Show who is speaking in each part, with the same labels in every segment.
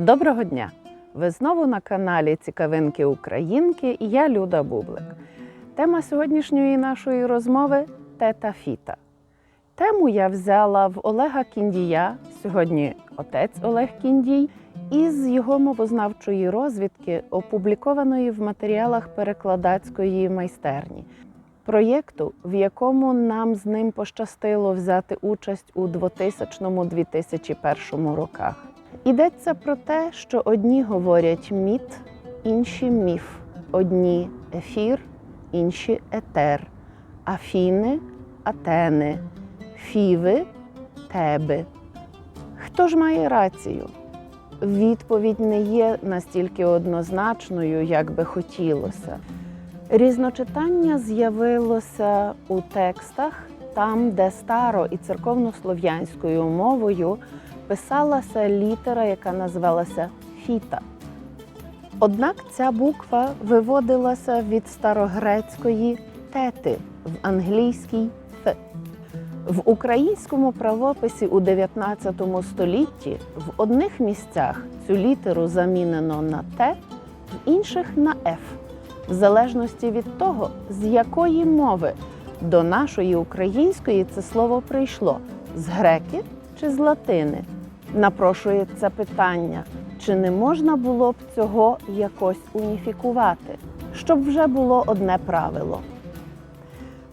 Speaker 1: Доброго дня! Ви знову на каналі Цікавинки Українки і я Люда Бублик. Тема сьогоднішньої нашої розмови тета Фіта. Тему я взяла в Олега Кіндія, сьогодні отець Олег Кіндій, із його мовознавчої розвідки, опублікованої в матеріалах перекладацької майстерні. Проєкту, в якому нам з ним пощастило взяти участь у 2000-2001 роках. Йдеться про те, що одні говорять міт, інші міф, одні ефір, інші етер, афіни, атени, фіви, теби. Хто ж має рацію? Відповідь не є настільки однозначною, як би хотілося. Різночитання з'явилося у текстах там, де старо і церковнослов'янською мовою писалася літера, яка називалася фіта. Однак ця буква виводилася від старогрецької тети в англійській т. В українському правописі у 19 столітті в одних місцях цю літеру замінено на Т, в інших на Ф, в залежності від того, з якої мови до нашої української це слово прийшло з греки чи з латини. Напрошується питання, чи не можна було б цього якось уніфікувати, щоб вже було одне правило.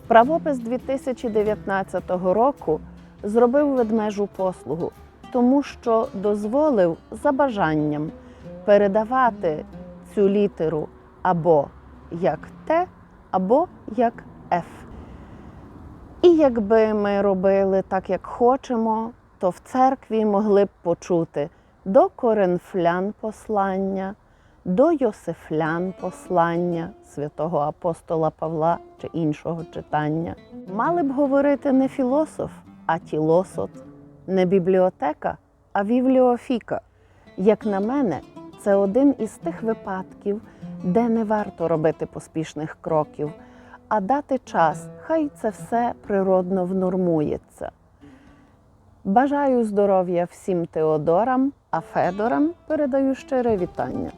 Speaker 1: Правопис 2019 року зробив ведмежу послугу, тому що дозволив за бажанням передавати цю літеру або як Т, або як Ф. І якби ми робили так, як хочемо, то в церкві могли б почути до коринфлян послання, до Йосифлян послання святого апостола Павла чи іншого читання. Мали б говорити не філософ, а тілосот, не бібліотека, а вівліофіка. Як на мене, це один із тих випадків, де не варто робити поспішних кроків, а дати час, хай це все природно внормується. Бажаю здоров'я всім Теодорам, а Федорам передаю щире вітання.